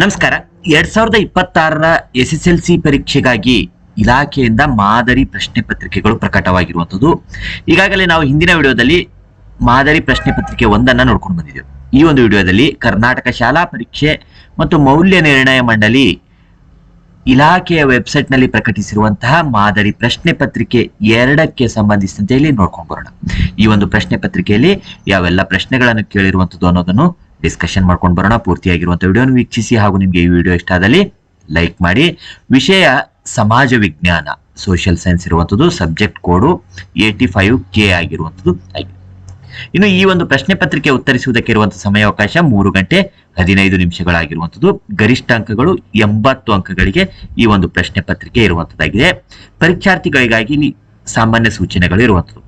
ನಮಸ್ಕಾರ. ಎರಡ್ ಸಾವಿರದ ಇಪ್ಪತ್ತಾರರ ಎಸ್ ಎಸ್ ಎಲ್ ಸಿ ಪರೀಕ್ಷೆಗಾಗಿ ಇಲಾಖೆಯಿಂದ ಮಾದರಿ ಪ್ರಶ್ನೆ ಪತ್ರಿಕೆಗಳು ಪ್ರಕಟವಾಗಿರುವಂಥದ್ದು. ಈಗಾಗಲೇ ನಾವು ಹಿಂದಿನ ವಿಡಿಯೋದಲ್ಲಿ ಮಾದರಿ ಪ್ರಶ್ನೆ ಪತ್ರಿಕೆ ಒಂದನ್ನ ನೋಡ್ಕೊಂಡು ಬಂದಿದ್ದೆವು. ಈ ಒಂದು ವಿಡಿಯೋದಲ್ಲಿ ಕರ್ನಾಟಕ ಶಾಲಾ ಪರೀಕ್ಷೆ ಮತ್ತು ಮೌಲ್ಯ ನಿರ್ಣಯ ಮಂಡಳಿ ಇಲಾಖೆಯ ವೆಬ್ಸೈಟ್ನಲ್ಲಿ ಪ್ರಕಟಿಸಿರುವಂತಹ ಮಾದರಿ ಪ್ರಶ್ನೆ ಪತ್ರಿಕೆ ಎರಡಕ್ಕೆ ಸಂಬಂಧಿಸಿದಂತೆ ಇಲ್ಲಿ ನೋಡ್ಕೊಂಡು ಬರೋಣ. ಈ ಒಂದು ಪ್ರಶ್ನೆ ಪತ್ರಿಕೆಯಲ್ಲಿ ಯಾವೆಲ್ಲ ಪ್ರಶ್ನೆಗಳನ್ನು ಕೇಳಿರುವಂಥದ್ದು ಅನ್ನೋದನ್ನು ಡಿಸ್ಕಷನ್ ಮಾಡ್ಕೊಂಡು ಬರೋಣ. ಪೂರ್ತಿಯಾಗಿರುವಂಥ ವಿಡಿಯೋನ ವೀಕ್ಷಿಸಿ ಹಾಗೂ ನಿಮಗೆ ಈ ವಿಡಿಯೋ ಇಷ್ಟ ಆದಲ್ಲಿ ಲೈಕ್ ಮಾಡಿ. ವಿಷಯ ಸಮಾಜ ವಿಜ್ಞಾನ ಸೋಷಿಯಲ್ ಸೈನ್ಸ್ ಇರುವಂತದ್ದು subject code eighty five K ಆಗಿರುವಂತದ್ದು ಆಗಿದೆ. ಇನ್ನು ಈ ಒಂದು ಪ್ರಶ್ನೆ ಪತ್ರಿಕೆ ಉತ್ತರಿಸುವುದಕ್ಕೆ ಇರುವಂತಹ ಸಮಯಾವಕಾಶ ಮೂರು ಗಂಟೆ ಹದಿನೈದು ನಿಮಿಷಗಳಾಗಿರುವಂತದ್ದು. ಗರಿಷ್ಠ ಅಂಕಗಳು ಎಂಬತ್ತು ಅಂಕಗಳಿಗೆ ಈ ಒಂದು ಪ್ರಶ್ನೆ ಪತ್ರಿಕೆ ಇರುವಂತದ್ದಾಗಿದೆ. ಪರೀಕ್ಷಾರ್ಥಿಗಳಿಗಾಗಿ ಸಾಮಾನ್ಯ ಸೂಚನೆಗಳು ಇರುವಂತದ್ದು.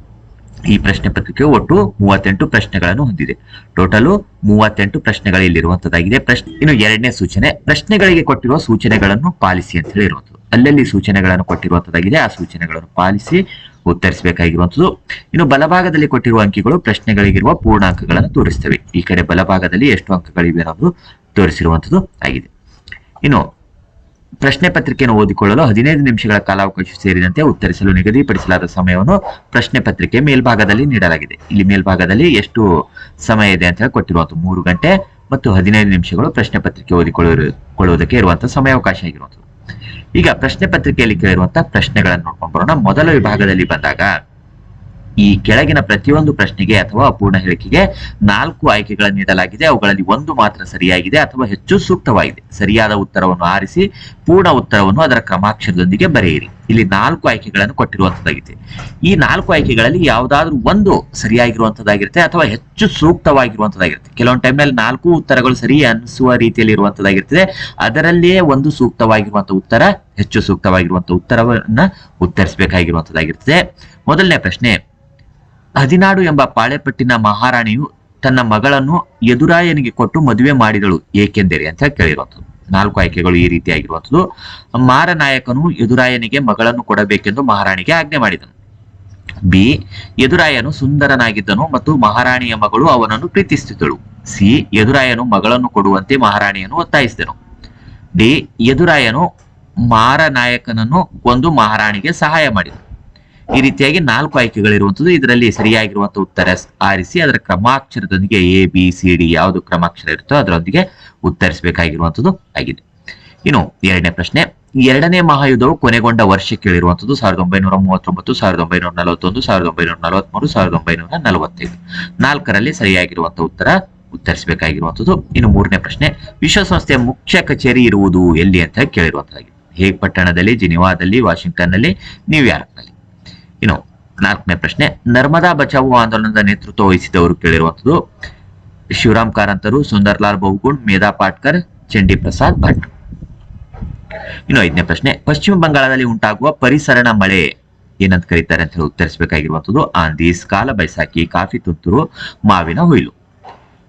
ಈ ಪ್ರಶ್ನೆ ಪತ್ರಿಕೆಯು ಒಟ್ಟು ಮೂವತ್ತೆಂಟು ಪ್ರಶ್ನೆಗಳನ್ನು ಹೊಂದಿದೆ. ಟೋಟಲು ಮೂವತ್ತೆಂಟು ಪ್ರಶ್ನೆಗಳು ಇಲ್ಲಿರುವಂತದ್ದಾಗಿದೆ. ಪ್ರಶ್ನೆ ಇನ್ನು ಎರಡನೇ ಸೂಚನೆ, ಪ್ರಶ್ನೆಗಳಿಗೆ ಕೊಟ್ಟಿರುವ ಸೂಚನೆಗಳನ್ನು ಪಾಲಿಸಿ ಅಂತ ಹೇಳಿ ಇರುವಂತದ್ದು ಅಲ್ಲಲ್ಲಿ ಸೂಚನೆಗಳನ್ನು ಕೊಟ್ಟಿರುವಂತದ್ದಾಗಿದೆ, ಆ ಸೂಚನೆಗಳನ್ನು ಪಾಲಿಸಿ ಉತ್ತರಿಸಬೇಕಾಗಿರುವಂತದ್ದು. ಇನ್ನು ಬಲಭಾಗದಲ್ಲಿ ಕೊಟ್ಟಿರುವ ಅಂಕಿಗಳು ಪ್ರಶ್ನೆಗಳಿಗಿರುವ ಪೂರ್ಣಾಂಕಗಳನ್ನು ತೋರಿಸ್ತವೆ. ಈ ಕಡೆ ಬಲಭಾಗದಲ್ಲಿ ಎಷ್ಟು ಅಂಕಗಳಿವೆ ಅನ್ನೋದು ತೋರಿಸಿರುವಂತದ್ದು ಆಗಿದೆ. ಇನ್ನು ಪ್ರಶ್ನೆ ಪತ್ರಿಕೆಯನ್ನು ಓದಿಕೊಳ್ಳಲು ಹದಿನೈದು ನಿಮಿಷಗಳ ಕಾಲಾವಕಾಶ ಸೇರಿದಂತೆ ಉತ್ತರಿಸಲು ನಿಗದಿಪಡಿಸಲಾದ ಸಮಯವನ್ನು ಪ್ರಶ್ನೆ ಪತ್ರಿಕೆ ಮೇಲ್ಭಾಗದಲ್ಲಿ ನೀಡಲಾಗಿದೆ. ಇಲ್ಲಿ ಮೇಲ್ಭಾಗದಲ್ಲಿ ಎಷ್ಟು ಸಮಯ ಇದೆ ಅಂತ ಹೇಳಿ ಮೂರು ಗಂಟೆ ಮತ್ತು ಹದಿನೈದು ನಿಮಿಷಗಳು ಪ್ರಶ್ನೆ ಪತ್ರಿಕೆ ಓದಿಕೊಳ್ಳುವುದಕ್ಕೆ ಇರುವಂತಹ ಸಮಯಾವಕಾಶ ಆಗಿರುವಂಥದ್ದು ಈಗ ಪ್ರಶ್ನೆ ಪತ್ರಿಕೆಯಲ್ಲಿ ಕೇಳಿರುವಂತಹ ಪ್ರಶ್ನೆಗಳನ್ನು ನೋಡ್ಕೊಂಡು ಬರೋಣ. ಮೊದಲ ವಿಭಾಗದಲ್ಲಿ ಬಂದಾಗ ಈ ಕೆಳಗಿನ ಪ್ರತಿಯೊಂದು ಪ್ರಶ್ನೆಗೆ ಅಥವಾ ಅಪೂರ್ಣ ಹೇಳಿಕೆಗೆ ನಾಲ್ಕು ಆಯ್ಕೆಗಳನ್ನು ನೀಡಲಾಗಿದೆ. ಅವುಗಳಲ್ಲಿ ಒಂದು ಮಾತ್ರ ಸರಿಯಾಗಿದೆ ಅಥವಾ ಹೆಚ್ಚು ಸೂಕ್ತವಾಗಿದೆ. ಸರಿಯಾದ ಉತ್ತರವನ್ನು ಆರಿಸಿ ಪೂರ್ಣ ಉತ್ತರವನ್ನು ಅದರ ಕ್ರಮಾಕ್ಷರದೊಂದಿಗೆ ಬರೆಯಿರಿ. ಇಲ್ಲಿ ನಾಲ್ಕು ಆಯ್ಕೆಗಳನ್ನು ಕೊಟ್ಟಿರುವಂತದ್ದಾಗಿದೆ. ಈ ನಾಲ್ಕು ಆಯ್ಕೆಗಳಲ್ಲಿ ಯಾವುದಾದ್ರೂ ಒಂದು ಸರಿಯಾಗಿರುವಂತದ್ದಾಗಿರುತ್ತೆ ಅಥವಾ ಹೆಚ್ಚು ಸೂಕ್ತವಾಗಿರುವಂತದ್ದಾಗಿರುತ್ತೆ. ಕೆಲವೊಂದು ಟೈಮ್ನಲ್ಲಿ ನಾಲ್ಕು ಉತ್ತರಗಳು ಸರಿ ಅನಿಸುವ ರೀತಿಯಲ್ಲಿ ಇರುವಂತದ್ದಾಗಿರ್ತದೆ. ಅದರಲ್ಲಿಯೇ ಒಂದು ಸೂಕ್ತವಾಗಿರುವಂತ ಉತ್ತರ, ಹೆಚ್ಚು ಸೂಕ್ತವಾಗಿರುವಂತ ಉತ್ತರವನ್ನ ಉತ್ತರಿಸಬೇಕಾಗಿರುವಂತದ್ದಾಗಿರ್ತದೆ. ಮೊದಲನೇ ಪ್ರಶ್ನೆ ಹದಿನಾಡು ಎಂಬ ಪಾಳೆಪಟ್ಟಿನ ಮಹಾರಾಣಿಯು ತನ್ನ ಮಗಳನ್ನು ಎದುರಾಯನಿಗೆ ಕೊಟ್ಟು ಮದುವೆ ಮಾಡಿದಳು. ಏಕೆಂದರೆ ಅಂತ ಕೇಳಿರುವಂಥದ್ದು. ನಾಲ್ಕು ಆಯ್ಕೆಗಳು ಈ ರೀತಿಯಾಗಿರುವಂಥದ್ದು ಮಾರನಾಯಕನು ಎದುರಾಯನಿಗೆ ಮಗಳನ್ನು ಕೊಡಬೇಕೆಂದು ಮಹಾರಾಣಿಗೆ ಆಜ್ಞೆ ಮಾಡಿದನು. ಬಿ ಎದುರಾಯನು ಸುಂದರನಾಗಿದ್ದನು ಮತ್ತು ಮಹಾರಾಣಿಯ ಮಗಳು ಅವನನ್ನು ಪ್ರೀತಿಸುತ್ತಿದ್ದಳು. ಸಿ ಎದುರಾಯನು ಮಗಳನ್ನು ಕೊಡುವಂತೆ ಮಹಾರಾಣಿಯನ್ನು ಒತ್ತಾಯಿಸಿದನು. ಡಿ ಎದುರಾಯನು ಮಾರನಾಯಕನನ್ನು ಕೊಂದು ಮಹಾರಾಣಿಗೆ ಸಹಾಯ ಮಾಡಿದನು. ಈ ರೀತಿಯಾಗಿ ನಾಲ್ಕು ಆಯ್ಕೆಗಳಿರುವಂತದ್ದು ಇದರಲ್ಲಿ ಸರಿಯಾಗಿರುವಂತಹ ಉತ್ತರ ಆರಿಸಿ ಅದರ ಕ್ರಮಾಕ್ಷರದೊಂದಿಗೆ ಎ, ಬಿ, ಸಿ, ಡಿ ಯಾವುದು ಕ್ರಮಾಕ್ಷರ ಇರುತ್ತೋ ಅದರೊಂದಿಗೆ ಉತ್ತರಿಸಬೇಕಾಗಿರುವಂತದ್ದು ಆಗಿದೆ. ಇನ್ನು ಎರಡನೇ ಪ್ರಶ್ನೆ, ಎರಡನೇ ಮಹಾಯುದ್ಧವು ಕೊನೆಗೊಂಡ ವರ್ಷಕ್ಕೆ ಕೇಳಿರುವಂಥದ್ದು ಸಾವಿರದ ಒಂಬೈನೂರ ಮೂವತ್ತೊಂಬತ್ತು, ಸಾವಿರದ ಒಂಬೈನೂರ ನಲವತ್ತೊಂದು, ಸಾವಿರದ ಒಂಬೈನೂರ ನಲವತ್ಮೂರು, ಸಾವಿರದ ಒಂಬೈನೂರ ನಲವತ್ತೈದು. ನಾಲ್ಕರಲ್ಲಿ ಸರಿಯಾಗಿರುವಂತಹ ಉತ್ತರ ಉತ್ತರಿಸಬೇಕಾಗಿರುವಂತದ್ದು ಇನ್ನು ಮೂರನೇ ಪ್ರಶ್ನೆ, ವಿಶ್ವಸಂಸ್ಥೆಯ ಮುಖ್ಯ ಕಚೇರಿ ಇರುವುದು ಎಲ್ಲಿ ಅಂತ ಕೇಳಿರುವಂತದ್ದಾಗಿದೆ ಹೇಗ್ ಪಟ್ಟಣದಲ್ಲಿ, ಜಿನಿವಾದಲ್ಲಿ ವಾಷಿಂಗ್ಟನ್ನಲ್ಲಿ ನ್ಯೂಯಾರ್ಕ್ನಲ್ಲಿ. ಇನ್ನು ನಾಲ್ಕನೇ ಪ್ರಶ್ನೆ. ನರ್ಮದಾ ಬಚಾವು ಆಂದೋಲನದ ನೇತೃತ್ವ ವಹಿಸಿದವರು ಕೇಳಿರುವಂಥದ್ದು ಶಿವರಾಮ್ ಕಾರಂತರು, ಸುಂದರ್ಲಾಲ್ ಬಹುಗುಣ್ ಮೇಧಾ ಪಾಟ್ಕರ್, ಚಂಡಿ ಪ್ರಸಾದ್ ಭಟ್. ಇನ್ನು ಐದನೇ ಪ್ರಶ್ನೆ, ಪಶ್ಚಿಮ ಬಂಗಾಳದಲ್ಲಿ ಉಂಟಾಗುವ ಪರಿಸರಣ ಮಳೆ ಏನಂತ ಕರೀತಾರೆ ಅಂತ ಹೇಳಿ ಉತ್ತರಿಸಬೇಕಾಗಿರುವಂಥದ್ದು ಆಂದೀಸ್ ಕಾಲ ಬೈಸಾಖಿ ಕಾಫಿ ತುಂತುರು, ಮಾವಿನ ಹುಯಿಲು.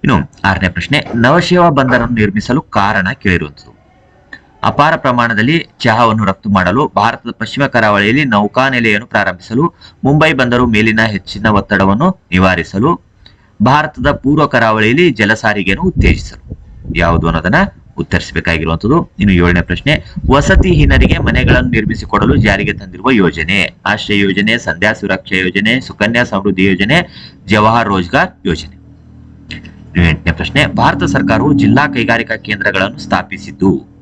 ಇನ್ನು ಆರನೇ ಪ್ರಶ್ನೆ, ನವಶೇವ ಬಂದರನ್ನು ನಿರ್ಮಿಸಲು ಕಾರಣ ಕೇಳಿರುವಂತದ್ದು ಅಪಾರ ಪ್ರಮಾಣದಲ್ಲಿ ಚಹಾವನ್ನು ರಫ್ತು ಮಾಡಲು ಭಾರತದ ಪಶ್ಚಿಮ ಕರಾವಳಿಯಲ್ಲಿ ನೌಕಾನೆಲೆಯನ್ನು ಪ್ರಾರಂಭಿಸಲು ಮುಂಬೈ ಬಂದರು ಮೇಲಿನ ಹೆಚ್ಚಿನ ಒತ್ತಡವನ್ನು ನಿವಾರಿಸಲು ಭಾರತದ ಪೂರ್ವ ಕರಾವಳಿಯಲ್ಲಿ ಜಲ ಸಾರಿಗೆಯನ್ನು ಉತ್ತೇಜಿಸಲು. ಯಾವುದು ಅನ್ನೋದನ್ನ ಉತ್ತರಿಸಬೇಕಾಗಿರುವಂತದ್ದು ಇನ್ನು ಏಳನೇ ಪ್ರಶ್ನೆ ವಸತಿಹೀನರಿಗೆ ಮನೆಗಳನ್ನು ನಿರ್ಮಿಸಿಕೊಡಲು ಜಾರಿಗೆ ತಂದಿರುವ ಯೋಜನೆ. ಆಶ್ರಯ ಯೋಜನೆ, ಸಂಧ್ಯಾ ಸುರಕ್ಷಾ ಯೋಜನೆ, ಸುಕನ್ಯಾ ಸಮೃದ್ಧಿ ಯೋಜನೆ, ಜವಾಹರ್ ರೋಜ್ಗಾರ್ ಯೋಜನೆ. ಎಂಟನೇ ಪ್ರಶ್ನೆ, ಭಾರತ ಸರ್ಕಾರವು ಜಿಲ್ಲಾ ಕೈಗಾರಿಕಾ ಕೇಂದ್ರಗಳನ್ನು ಸ್ಥಾಪಿಸಿದ್ದು.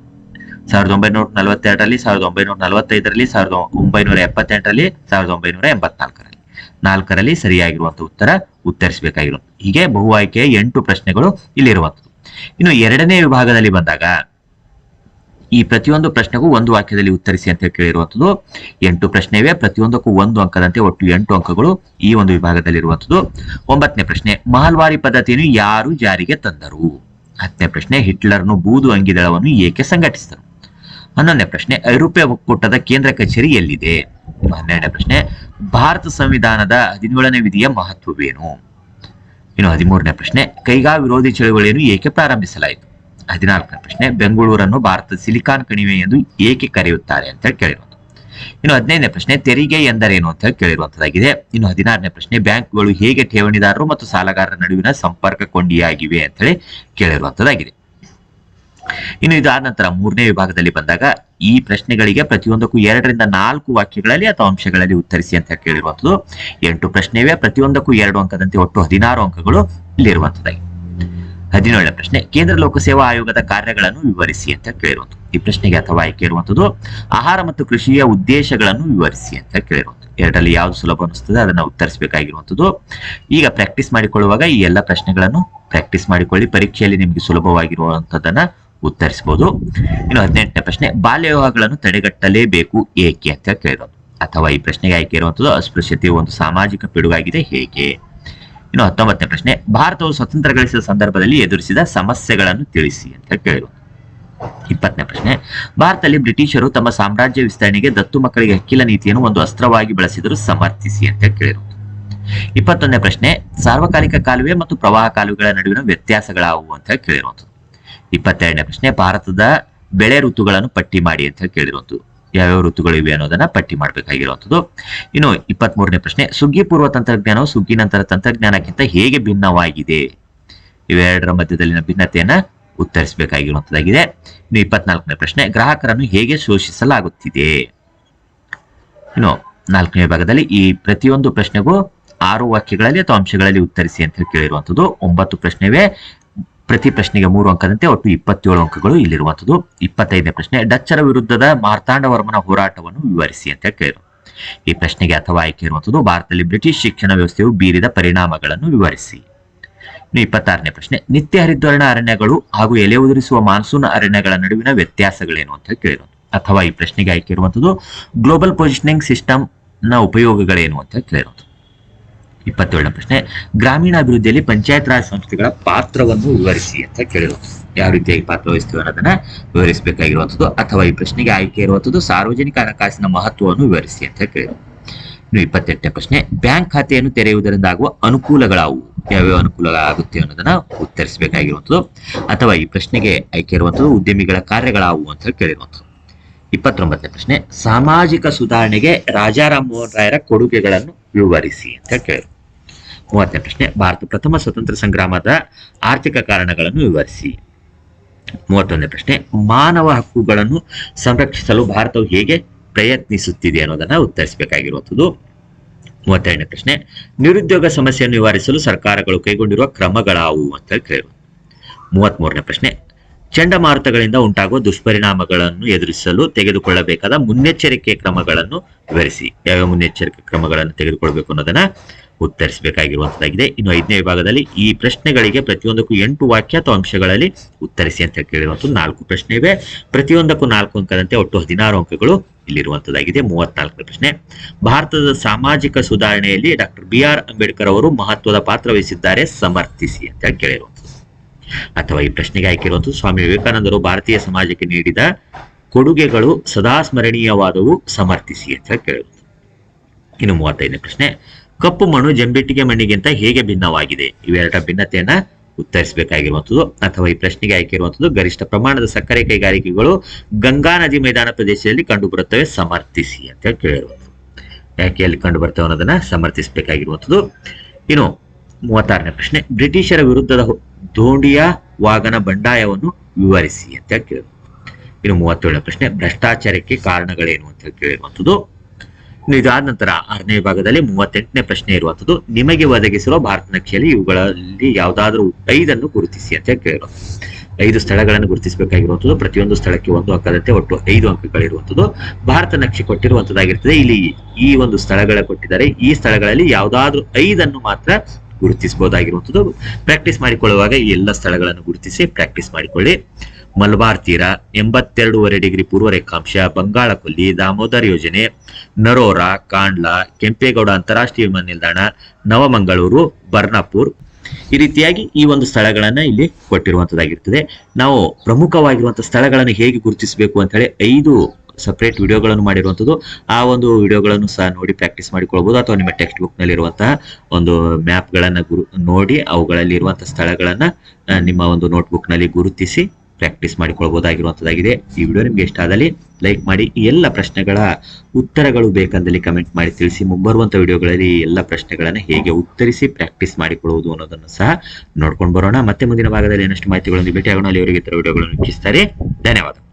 ಸಾವಿರದ ಒಂಬೈನೂರ ನಲವತ್ತೆರಡರಲ್ಲಿ, ಸಾವಿರದ ಒಂಬೈನೂರ ನಲವತ್ತೈದರಲ್ಲಿ, ಸಾವಿರದ ಒಂಬೈನೂರ ಎಪ್ಪತ್ತೆಂಟರಲ್ಲಿ, ಸಾವಿರದ ಒಂಬೈನೂರ ಎಂಬತ್ನಾಲ್ಕರಲ್ಲಿ. ನಾಲ್ಕರಲ್ಲಿ ಸರಿಯಾಗಿರುವಂತಹ ಉತ್ತರ ಉತ್ತರಿಸಬೇಕಾಗಿರುವಂತ ಹೀಗೆ ಬಹು ಆಯ್ಕೆಯ ಎಂಟು ಪ್ರಶ್ನೆಗಳು ಇಲ್ಲಿರುವಂತದ್ದು ಇನ್ನು ಎರಡನೇ ವಿಭಾಗದಲ್ಲಿ ಬಂದಾಗ ಈ ಪ್ರತಿಯೊಂದು ಪ್ರಶ್ನೆಗೂ ಒಂದು ವಾಕ್ಯದಲ್ಲಿ ಉತ್ತರಿಸಿ ಅಂತ ಕೇಳಿರುವಂಥದ್ದು. ಎಂಟು ಪ್ರಶ್ನೆ ಇವೆ ಪ್ರತಿಯೊಂದಕ್ಕೂ ಒಂದು ಅಂಕದಂತೆ ಒಟ್ಟು ಎಂಟು ಅಂಕಗಳು ಈ ಒಂದು ವಿಭಾಗದಲ್ಲಿ ಇರುವಂಥದ್ದು ಒಂಬತ್ತನೇ ಪ್ರಶ್ನೆ, ಮಹಲ್ವಾರಿ ಪದ್ಧತಿಯನ್ನು ಯಾರು ಜಾರಿಗೆ ತಂದರು? ಹತ್ತನೇ ಪ್ರಶ್ನೆ, ಹಿಟ್ಲರ್ನು ಬೂದು ಅಂಗಿದಳವನ್ನು ಏಕೆ ಸಂಘಟಿಸಿದರು? ಹನ್ನೊಂದನೇ ಪ್ರಶ್ನೆ, ಐರೋಪ್ಯ ಒಕ್ಕೂಟದ ಕೇಂದ್ರ ಕಚೇರಿ ಎಲ್ಲಿದೆ ಹನ್ನೆರಡನೇ ಪ್ರಶ್ನೆ, ಭಾರತ ಸಂವಿಧಾನದ ಹದಿನೇಳನೇ ವಿಧಿಯ ಮಹತ್ವವೇನು? ಇನ್ನು ಹದಿಮೂರನೇ ಪ್ರಶ್ನೆ, ಕೈಗಾ ವಿರೋಧಿ ಚಳುವಳಿಯನ್ನು ಏಕೆ ಪ್ರಾರಂಭಿಸಲಾಯಿತು? ಹದಿನಾಲ್ಕನೇ ಪ್ರಶ್ನೆ, ಬೆಂಗಳೂರನ್ನು ಭಾರತದ ಸಿಲಿಕಾನ್ ಕಣಿವೆ ಎಂದು ಏಕೆ ಕರೆಯುತ್ತಾರೆ ಅಂತ ಹೇಳಿ ಕೇಳಿರುವಂತ ಇನ್ನು ಹದಿನೈದನೇ ಪ್ರಶ್ನೆ, ತೆರಿಗೆ ಎಂದರೇನು ಅಂತ ಹೇಳಿ ಕೇಳಿರುವಂತದ್ದಾಗಿದೆ ಇನ್ನು ಹದಿನಾರನೇ ಪ್ರಶ್ನೆ, ಬ್ಯಾಂಕ್ಗಳು ಹೇಗೆ ಠೇವಣಿದಾರರು ಮತ್ತು ಸಾಲಗಾರರ ನಡುವಿನ ಸಂಪರ್ಕ ಕೊಂಡಿಯಾಗಿವೆ ಅಂತ ಹೇಳಿ ಇನ್ನು ಇದಾದ ನಂತರ ಮೂರನೇ ವಿಭಾಗದಲ್ಲಿ ಬಂದಾಗ ಈ ಪ್ರಶ್ನೆಗಳಿಗೆ ಪ್ರತಿಯೊಂದಕ್ಕೂ ಎರಡರಿಂದ ನಾಲ್ಕು ವಾಕ್ಯಗಳಲ್ಲಿ ಅಥವಾ ಅಂಶಗಳಲ್ಲಿ ಉತ್ತರಿಸಿ ಅಂತ ಕೇಳಿರುವಂಥದ್ದು. ಎಂಟು ಪ್ರಶ್ನೆ ಇವೆ ಪ್ರತಿಯೊಂದಕ್ಕೂ ಎರಡು ಅಂಕದಂತೆ ಒಟ್ಟು ಹದಿನಾರು ಅಂಕಗಳು ಇಲ್ಲಿರುವಂಥದ್ದಾಗಿ. ಹದಿನೇಳನೇ ಪ್ರಶ್ನೆ, ಕೇಂದ್ರ ಲೋಕಸೇವಾ ಆಯೋಗದ ಕಾರ್ಯಗಳನ್ನು ವಿವರಿಸಿ ಅಂತ ಕೇಳಿರುವಂಥದ್ದು. ಈ ಪ್ರಶ್ನೆಗೆ ಅಥವಾ ಆಯ್ಕೆ ಇರುವಂತದ್ದು ಆಹಾರ ಮತ್ತು ಕೃಷಿಯ ಉದ್ದೇಶಗಳನ್ನು ವಿವರಿಸಿ ಅಂತ ಕೇಳಿರುವಂಥದ್ದು. ಎರಡರಲ್ಲಿ ಯಾವ್ದು ಸುಲಭ ಅನಿಸ್ತದೆ ಅದನ್ನ ಉತ್ತರಿಸಬೇಕಾಗಿರುವಂಥದ್ದು. ಈಗ ಪ್ರಾಕ್ಟೀಸ್ ಮಾಡಿಕೊಳ್ಳುವಾಗ ಈ ಎಲ್ಲ ಪ್ರಶ್ನೆಗಳನ್ನು ಪ್ರಾಕ್ಟೀಸ್ ಮಾಡಿಕೊಳ್ಳಿ, ಪರೀಕ್ಷೆಯಲ್ಲಿ ನಿಮಗೆ ಸುಲಭವಾಗಿರುವಂತದನ್ನ ಉತ್ತರಿಸಬಹುದು. ಇನ್ನು ಹದಿನೆಂಟನೇ ಪ್ರಶ್ನೆ ಬಾಲ್ಯ ವಿವಾಹಗಳನ್ನು ತಡೆಗಟ್ಟಲೇಬೇಕು ಏಕೆ ಅಂತ ಕೇಳಿರೋದು ಅಥವಾ ಈ ಪ್ರಶ್ನೆಗೆ ಆಯ್ಕೆ ಇರುವಂತದ್ದು ಅಸ್ಪೃಶ್ಯತೆ, ಒಂದು ಸಾಮಾಜಿಕ ಪಿಡುಗಾಗಿದೆ ಹೇಗೆ? ಇನ್ನು ಹತ್ತೊಂಬತ್ತನೇ ಪ್ರಶ್ನೆ, ಭಾರತವು ಸ್ವತಂತ್ರ ಗಳಿಸಿದ ಸಂದರ್ಭದಲ್ಲಿ ಎದುರಿಸಿದ ಸಮಸ್ಯೆಗಳನ್ನು ತಿಳಿಸಿ ಅಂತ ಕೇಳಿರೋದು ಇಪ್ಪತ್ತನೇ ಪ್ರಶ್ನೆ, ಭಾರತದಲ್ಲಿ ಬ್ರಿಟಿಷರು ತಮ್ಮ ಸಾಮ್ರಾಜ್ಯ ವಿಸ್ತರಣೆಗೆ ದತ್ತು ಮಕ್ಕಳಿಗೆ ಹಕ್ಕಿಲ ನೀತಿಯನ್ನು ಒಂದು ಅಸ್ತ್ರವಾಗಿ ಬಳಸಿದರು ಸಮರ್ಥಿಸಿ ಅಂತ ಕೇಳಿರೋದು ಇಪ್ಪತ್ತೊಂದನೇ ಪ್ರಶ್ನೆ, ಸಾರ್ವಕಾಲಿಕ ಕಾಲುವೆ ಮತ್ತು ಪ್ರವಾಹ ಕಾಲುವೆಗಳ ನಡುವಿನ ವ್ಯತ್ಯಾಸಗಳಾವು ಅಂತ ಕೇಳಿರುವಂಥದ್ದು ಇಪ್ಪತ್ತೆರಡನೇ ಪ್ರಶ್ನೆ, ಭಾರತದ ಬೆಳೆ ಋತುಗಳನ್ನು ಪಟ್ಟಿ ಮಾಡಿ ಅಂತ ಕೇಳಿರುವಂಥದ್ದು. ಯಾವ್ಯಾವ ಋತುಗಳು ಇವೆ ಅನ್ನೋದನ್ನ ಪಟ್ಟಿ ಮಾಡಬೇಕಾಗಿರುವಂಥದ್ದು. ಇನ್ನು ಇಪ್ಪತ್ತ್ ಮೂರನೇ ಪ್ರಶ್ನೆ, ಸುಗ್ಗಿ ಪೂರ್ವ ತಂತ್ರಜ್ಞಾನವು ಸುಗ್ಗಿ ನಂತರ ತಂತ್ರಜ್ಞಾನಕ್ಕಿಂತ ಹೇಗೆ ಭಿನ್ನವಾಗಿದೆ? ಇವೆರಡರ ಮಧ್ಯದಲ್ಲಿನ ಭಿನ್ನತೆಯನ್ನ ಉತ್ತರಿಸಬೇಕಾಗಿರುವಂತದ್ದಾಗಿದೆ ಇನ್ನು ಇಪ್ಪತ್ನಾಲ್ಕನೇ ಪ್ರಶ್ನೆ, ಗ್ರಾಹಕರನ್ನು ಹೇಗೆ ಶೋಷಿಸಲಾಗುತ್ತಿದೆ? ಇನ್ನು ನಾಲ್ಕನೇ ಭಾಗದಲ್ಲಿ ಈ ಪ್ರತಿಯೊಂದು ಪ್ರಶ್ನೆಗೂ ಆರು ವಾಕ್ಯಗಳಲ್ಲಿ ಅಥವಾ ಅಂಶಗಳಲ್ಲಿ ಉತ್ತರಿಸಿ ಅಂತ ಹೇಳಿ ಕೇಳಿರುವಂತದ್ದು ಒಂಬತ್ತು ಪ್ರಶ್ನೆವೇ ಪ್ರತಿ ಪ್ರಶ್ನೆಗೆ ಮೂರು ಅಂಕದಂತೆ ಒಟ್ಟು ಇಪ್ಪತ್ತೇಳು ಅಂಕಗಳು ಇಲ್ಲಿರುವಂಥದ್ದು. ಇಪ್ಪತ್ತೈದನೇ ಪ್ರಶ್ನೆ, ಡಚ್ಚರ ವಿರುದ್ಧದ ಮಾರ್ತಾಂಡವರ್ಮನ ಹೋರಾಟವನ್ನು ವಿವರಿಸಿ ಅಂತ ಕೇಳಿದರು ಈ ಪ್ರಶ್ನೆಗೆ ಅಥವಾ ಆಯ್ಕೆ ಇರುವಂಥದ್ದು ಭಾರತದಲ್ಲಿ ಬ್ರಿಟಿಷ್ ಶಿಕ್ಷಣ ವ್ಯವಸ್ಥೆಯು ಬೀರಿದ ಪರಿಣಾಮಗಳನ್ನು ವಿವರಿಸಿ. ಇಪ್ಪತ್ತಾರನೇ ಪ್ರಶ್ನೆ, ನಿತ್ಯ ಹರಿದ್ವರ್ಣ ಅರಣ್ಯಗಳು ಹಾಗೂ ಎಲೆ ಉದುರಿಸುವ ಮಾನ್ಸೂನ್ ಅರಣ್ಯಗಳ ನಡುವಿನ ವ್ಯತ್ಯಾಸಗಳೇನು ಅಂತ ಕೇಳಿದರು ಅಥವಾ ಈ ಪ್ರಶ್ನೆಗೆ ಆಯ್ಕೆ ಇರುವಂಥದ್ದು, ಗ್ಲೋಬಲ್ ಪೊಸಿಷನಿಂಗ್ ಸಿಸ್ಟಮ್ನ ಉಪಯೋಗಗಳೇನು ಅಂತ ಕೇಳಿರೋದು ಇಪ್ಪತ್ತೇಳನೇ ಪ್ರಶ್ನೆ, ಗ್ರಾಮೀಣಾಭಿವೃದ್ಧಿಯಲ್ಲಿ ಪಂಚಾಯತ್ ರಾಜ್ ಸಂಸ್ಥೆಗಳ ಪಾತ್ರವನ್ನು ವಿವರಿಸಿ ಅಂತ ಕೇಳಿದ್ರು. ಯಾವ ರೀತಿಯಾಗಿ ಪಾತ್ರ ವಹಿಸ್ತೀವಿ ಅನ್ನೋದನ್ನ ವಿವರಿಸಬೇಕಾಗಿರುವಂಥದ್ದು, ಅಥವಾ ಈ ಪ್ರಶ್ನೆಗೆ ಆಯ್ಕೆ ಇರುವಂಥದ್ದು ಸಾರ್ವಜನಿಕ ಹಣಕಾಸಿನ ಮಹತ್ವವನ್ನು ವಿವರಿಸಿ ಅಂತ ಕೇಳಿದ್ರು. ಇನ್ನು ಇಪ್ಪತ್ತೆಂಟನೇ ಪ್ರಶ್ನೆ, ಬ್ಯಾಂಕ್ ಖಾತೆಯನ್ನು ತೆರೆಯುವುದರಿಂದ ಆಗುವ ಅನುಕೂಲಗಳಾವು? ಯಾವ್ಯಾವ ಅನುಕೂಲಗಳಾಗುತ್ತೆ ಅನ್ನೋದನ್ನ ಉತ್ತರಿಸಬೇಕಾಗಿರುವಂಥದ್ದು, ಅಥವಾ ಈ ಪ್ರಶ್ನೆಗೆ ಆಯ್ಕೆ ಇರುವಂಥದ್ದು ಉದ್ಯಮಿಗಳ ಕಾರ್ಯಗಳಾವು ಅಂತ ಕೇಳಿರುವಂಥದ್ದು. ಇಪ್ಪತ್ತೊಂಬತ್ತನೇ ಪ್ರಶ್ನೆ, ಸಾಮಾಜಿಕ ಸುಧಾರಣೆಗೆ ರಾಜಾರಾಮ್ ಮೋಹನ್ ರಾಯರ ಕೊಡುಗೆಗಳನ್ನು ವಿವರಿಸಿ ಅಂತ ಕೇಳಿದರು. ಮೂವತ್ತನೇ ಪ್ರಶ್ನೆ, ಭಾರತ ಪ್ರಥಮ ಸ್ವತಂತ್ರ ಸಂಗ್ರಾಮದ ಆರ್ಥಿಕ ಕಾರಣಗಳನ್ನು ವಿವರಿಸಿ. ಮೂವತ್ತೊಂದನೇ ಪ್ರಶ್ನೆ, ಮಾನವ ಹಕ್ಕುಗಳನ್ನು ಸಂರಕ್ಷಿಸಲು ಭಾರತವು ಹೇಗೆ ಪ್ರಯತ್ನಿಸುತ್ತಿದೆ ಅನ್ನೋದನ್ನ ಉತ್ತರಿಸಬೇಕಾಗಿರುವಂಥದ್ದು. ಮೂವತ್ತೆರಡನೇ ಪ್ರಶ್ನೆ, ನಿರುದ್ಯೋಗ ಸಮಸ್ಯೆಯನ್ನು ನಿವಾರಿಸಲು ಸರ್ಕಾರಗಳು ಕೈಗೊಂಡಿರುವ ಕ್ರಮಗಳಾವು ಅಂತ ಹೇಳಿ ಮೂವತ್ತ್ ಮೂರನೇ ಪ್ರಶ್ನೆ ಚಂಡಮಾರುತಗಳಿಂದ ಉಂಟಾಗುವ ದುಷ್ಪರಿಣಾಮಗಳನ್ನು ಎದುರಿಸಲು ತೆಗೆದುಕೊಳ್ಳಬೇಕಾದ ಮುನ್ನೆಚ್ಚರಿಕೆ ಕ್ರಮಗಳನ್ನು ವಿವರಿಸಿ. ಯಾವ ಮುನ್ನೆಚ್ಚರಿಕೆ ಕ್ರಮಗಳನ್ನು ತೆಗೆದುಕೊಳ್ಬೇಕು ಅನ್ನೋದನ್ನ ಉತ್ತರಿಸಬೇಕಾಗಿರುವಂತದ್ದಾಗಿದೆ. ಇನ್ನು ಐದನೇ ವಿಭಾಗದಲ್ಲಿ ಈ ಪ್ರಶ್ನೆಗಳಿಗೆ ಪ್ರತಿಯೊಂದಕ್ಕೂ ಎಂಟು ವಾಕ್ಯ ಅಥವಾ ಅಂಶಗಳಲ್ಲಿ ಉತ್ತರಿಸಿ ಅಂತ ಕೇಳಿರುವಂತದ್ದು ನಾಲ್ಕು ಪ್ರಶ್ನೆ ಇವೆ. ಪ್ರತಿಯೊಂದಕ್ಕೂ ನಾಲ್ಕು ಅಂಕದಂತೆ ಒಟ್ಟು ಹದಿನಾರು ಅಂಕಗಳು ಇಲ್ಲಿರುವಂತದ್ದಾಗಿದೆ. ಮೂವತ್ನಾಲ್ಕನೇ ಪ್ರಶ್ನೆ. ಭಾರತದ ಸಾಮಾಜಿಕ ಸುಧಾರಣೆಯಲ್ಲಿ ಡಾಕ್ಟರ್ ಬಿ ಆರ್ ಅಂಬೇಡ್ಕರ್ ಅವರು ಮಹತ್ವದ ಪಾತ್ರ ವಹಿಸಿದ್ದಾರೆ. ಸಮರ್ಥಿಸಿ ಅಂತ ಕೇಳಿರುವಂತದ್ದು. ಅಥವಾ ಈ ಪ್ರಶ್ನೆಗೆ ಆಯ್ಕಿರುವಂತದ್ದು ಸ್ವಾಮಿ ವಿವೇಕಾನಂದರು ಭಾರತೀಯ ಸಮಾಜಕ್ಕೆ ನೀಡಿದ ಕೊಡುಗೆಗಳು ಸದಾ ಸ್ಮರಣೀಯವಾದವು, ಸಮರ್ಥಿಸಿ ಅಂತ ಕೇಳುವುದು ಇನ್ನು ಮೂವತ್ತೈದನೇ ಪ್ರಶ್ನೆ, ಕಪ್ಪು ಮಣ್ಣು ಜಂಬಿಟ್ಟಿಗೆ ಮಣ್ಣಿಗಿಂತ ಹೇಗೆ ಭಿನ್ನವಾಗಿದೆ? ಇವೆರಡರ ಭಿನ್ನತೆಯನ್ನ ಉತ್ತರಿಸಬೇಕಾಗಿರುವಂಥದ್ದು ಅಥವಾ ಈ ಪ್ರಶ್ನೆಗೆ ಆಯ್ಕೆ ಗರಿಷ್ಠ ಪ್ರಮಾಣದ ಸಕ್ಕರೆ ಕೈಗಾರಿಕೆಗಳು ಗಂಗಾ ನದಿ ಮೈದಾನ ಪ್ರದೇಶದಲ್ಲಿ ಕಂಡುಬರುತ್ತವೆ, ಸಮರ್ಥಿಸಿ ಅಂತ ಕೇಳಿರುವಂಥದ್ದು ಯಾಕೆ ಅಲ್ಲಿ ಕಂಡು ಬರ್ತವೆ ಅನ್ನೋದನ್ನ ಸಮರ್ಥಿಸಬೇಕಾಗಿರುವಂಥದ್ದು. ಇನ್ನು ಮೂವತ್ತಾರನೇ ಪ್ರಶ್ನೆ, ಬ್ರಿಟಿಷರ ವಿರುದ್ಧದ ದೋಂಡಿಯ ವಾಗನ ಬಂಡಾಯವನ್ನು ವಿವರಿಸಿ ಅಂತ ಕೇಳಿದ್ರು. ಇನ್ನು ಮೂವತ್ತೇಳನೇ ಪ್ರಶ್ನೆ, ಭ್ರಷ್ಟಾಚಾರಕ್ಕೆ ಕಾರಣಗಳೇನು ಅಂತ ಕೇಳಿರುವಂಥದ್ದು. ಇದಾದ ನಂತರ ಆರನೇ ಭಾಗದಲ್ಲಿ ಮೂವತ್ತೆಂಟನೇ ಪ್ರಶ್ನೆ ಇರುವಂಥದ್ದು, ನಿಮಗೆ ಒದಗಿಸಿರುವ ಭಾರತ ನಕ್ಷೆಯಲ್ಲಿ ಇವುಗಳಲ್ಲಿ ಯಾವುದಾದ್ರೂ ಐದನ್ನು ಗುರುತಿಸಿ ಅಂತ ಕೇಳಿರೋ ಐದು ಸ್ಥಳಗಳನ್ನು ಗುರುತಿಸಬೇಕಾಗಿರುವಂಥದ್ದು, ಪ್ರತಿಯೊಂದು ಸ್ಥಳಕ್ಕೆ ಒಂದು ಅಂಕದಂತೆ ಒಟ್ಟು ಐದು ಅಂಕಗಳಿರುವಂಥದ್ದು ಭಾರತ ನಕ್ಷೆ ಕೊಟ್ಟಿರುವಂಥದ್ದಾಗಿರ್ತದೆ. ಇಲ್ಲಿ ಈ ಒಂದು ಸ್ಥಳಗಳ ಕೊಟ್ಟಿದ್ದಾರೆ. ಈ ಸ್ಥಳಗಳಲ್ಲಿ ಯಾವುದಾದ್ರೂ ಐದನ್ನು ಮಾತ್ರ ಗುರುತಿಸಬಹುದಾಗಿರುವಂತದ್ದು ಪ್ರಾಕ್ಟೀಸ್ ಮಾಡಿಕೊಳ್ಳುವಾಗ ಈ ಎಲ್ಲ ಸ್ಥಳಗಳನ್ನು ಗುರುತಿಸಿ ಪ್ರಾಕ್ಟೀಸ್ ಮಾಡಿಕೊಳ್ಳಿ. ಮಲಬಾರ್ ತೀರ ಎಂಬತ್ತೆರಡೂವರೆ ಡಿಗ್ರಿ ಪೂರ್ವ ರೇಖಾಂಶ ಬಂಗಾಳ ಕೊಲ್ಲಿ ದಾಮೋದರ್ ಯೋಜನೆ, ನರೋರಾ, ಕಾಂಡ್ಲಾ, ಕೆಂಪೇಗೌಡ ಅಂತಾರಾಷ್ಟ್ರೀಯ ವಿಮಾನ ನಿಲ್ದಾಣ, ನವಮಂಗಳೂರು ಬರ್ನಾಪುರ್ ಈ ರೀತಿಯಾಗಿ ಈ ಒಂದು ಸ್ಥಳಗಳನ್ನ ಇಲ್ಲಿ ಕೊಟ್ಟಿರುವಂತದ್ದಾಗಿರ್ತದೆ ನಾವು ಪ್ರಮುಖವಾಗಿರುವಂತಹ ಸ್ಥಳಗಳನ್ನು ಹೇಗೆ ಗುರುತಿಸಬೇಕು ಅಂತ ಹೇಳಿ ಐದು ಸಪರೇಟ್ ವಿಡಿಯೋಗಳನ್ನು ಮಾಡಿರುವಂಥದ್ದು ಆ ಒಂದು ವಿಡಿಯೋಗಳನ್ನು ಸಹ ನೋಡಿ ಪ್ರಾಕ್ಟೀಸ್ ಮಾಡಿಕೊಳ್ಬೋದು ಅಥವಾ ನಿಮ್ಮ ಟೆಕ್ಸ್ಟ್ ಬುಕ್ನಲ್ಲಿ ಇರುವಂತಹ ಒಂದು ಮ್ಯಾಪ್ ಗಳನ್ನ ಗುರು, ನೋಡಿ ಅವುಗಳಲ್ಲಿ ಇರುವಂತಹ ಸ್ಥಳಗಳನ್ನು ನಿಮ್ಮ ಒಂದು ನೋಟ್ಬುಕ್ನಲ್ಲಿ ಗುರುತಿಸಿ ಪ್ರಾಕ್ಟೀಸ್ ಮಾಡಿಕೊಳ್ಬಹುದಾಗಿರುವಂತದ್ದಾಗಿದೆ ಈ ವಿಡಿಯೋ ನಿಮಗೆ ಇಷ್ಟ ಆದಲ್ಲಿ ಲೈಕ್ ಮಾಡಿ. ಎಲ್ಲ ಪ್ರಶ್ನೆಗಳ ಉತ್ತರಗಳು ಬೇಕಂದಲ್ಲಿ ಕಮೆಂಟ್ ಮಾಡಿ ತಿಳಿಸಿ. ಮುಂಬರುವಂಥ ವಿಡಿಯೋಗಳಲ್ಲಿ ಎಲ್ಲ ಪ್ರಶ್ನೆಗಳನ್ನು ಹೇಗೆ ಉತ್ತರಿಸಿ ಪ್ರಾಕ್ಟೀಸ್ ಮಾಡಿಕೊಳ್ಳುವುದು ಅನ್ನೋದನ್ನು ಸಹ ನೋಡ್ಕೊಂಡು ಬರೋಣ. ಮತ್ತೆ ಮುಂದಿನ ಭಾಗದಲ್ಲಿ ಏನಷ್ಟು ಮಾಹಿತಿಗಳನ್ನು ಭೇಟಿಯಾಗೋಣ. ಅಲ್ಲಿವರೆಗೆ ಇತರ ವಿಡಿಯೋಗಳನ್ನು ವೀಕ್ಷಿಸ್ತಾರೆ. ಧನ್ಯವಾದ.